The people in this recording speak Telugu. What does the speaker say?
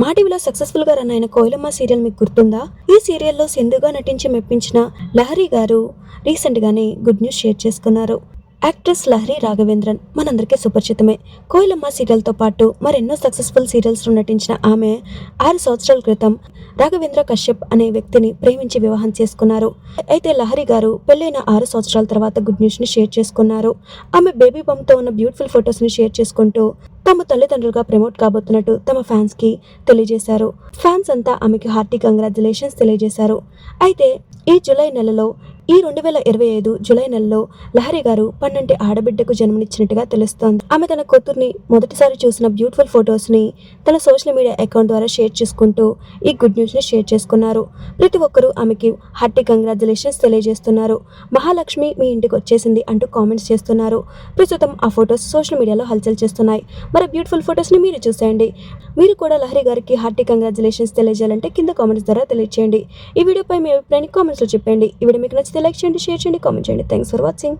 మా టీవీలో సక్సెస్ఫుల్గా రన్ అయిన కోయిలమ్మ సీరియల్ మీకు గుర్తుందా? ఈ సీరియల్లో సింధుగా నటించి మెప్పించిన లహరి గారు రీసెంట్ గానే గుడ్ న్యూస్ షేర్ చేసుకున్నారు. యాక్ట్రెస్ లహరి రాఘవేంద్రన్ మనందరికీ సుపరిచితమే. కోయిలమ్మ సీరియల్తో పాటు మరెన్నో సక్సెస్ఫుల్ సీరియల్స్లో నటించిన ఆమె ఆరు సంవత్సరాల క్రితం రాఘవేంద్ర కశ్యప్ అనే వ్యక్తిని ప్రేమించి వివాహం చేసుకున్నారు. అయితే లహరి గారు పెళ్ళైన ఆరు సంవత్సరాల తర్వాత గుడ్ న్యూస్ని షేర్ చేసుకున్నారు. ఆమె బేబీ బమ్తో ఉన్న బ్యూటిఫుల్ ఫొటోస్ని షేర్ చేసుకుంటూ తమ తల్లిదండ్రులుగా ప్రమోట్ కాబోతున్నట్టు తమ ఫ్యాన్స్కి తెలియజేశారు. ఫ్యాన్స్ అంతా ఆమెకి హార్టీ కంగ్రాచులేషన్స్ తెలియజేశారు. అయితే ఈ జూలై నెలలో ఈ రెండు వేల ఇరవై ఐదు జూలై నెలలో లహరి గారు పన్నంటి ఆడబిడ్డకు జన్మనిచ్చినట్టుగా తెలుస్తోంది. ఆమె తన కూతుర్ని మొదటిసారి చూసిన బ్యూటిఫుల్ ఫొటోస్ని తన సోషల్ మీడియా అకౌంట్ ద్వారా షేర్ చేసుకుంటూ ఈ గుడ్ న్యూస్ని షేర్ చేసుకున్నారు. ప్రతి ఒక్కరూ ఆమెకి హార్టీ కంగ్రాచులేషన్స్ తెలియజేస్తున్నారు. మహాలక్ష్మి మీ ఇంటికి వచ్చేసింది అంటూ కామెంట్స్ చేస్తున్నారు. ప్రస్తుతం ఆ ఫొటోస్ సోషల్ మీడియాలో హల్చల్ చేస్తున్నాయి. మరి బ్యూటిఫుల్ ఫొటోస్ని మీరు చూసేయండి. మీరు కూడా లహరి గారికి హార్టీ కంగ్రాచులేషన్స్ తెలియజేయాలంటే కింద కామెంట్స్ ద్వారా తెలియచేయండి. ఈ వీడియోపై మీ అభిప్రాయాన్ని కామెంట్స్లో చెప్పండి. ఈ వీడియో మీకు నచ్చితే లైక్ చేయండి షేర్ చేయండి కామెంట్ చేయండి. Thanks for watching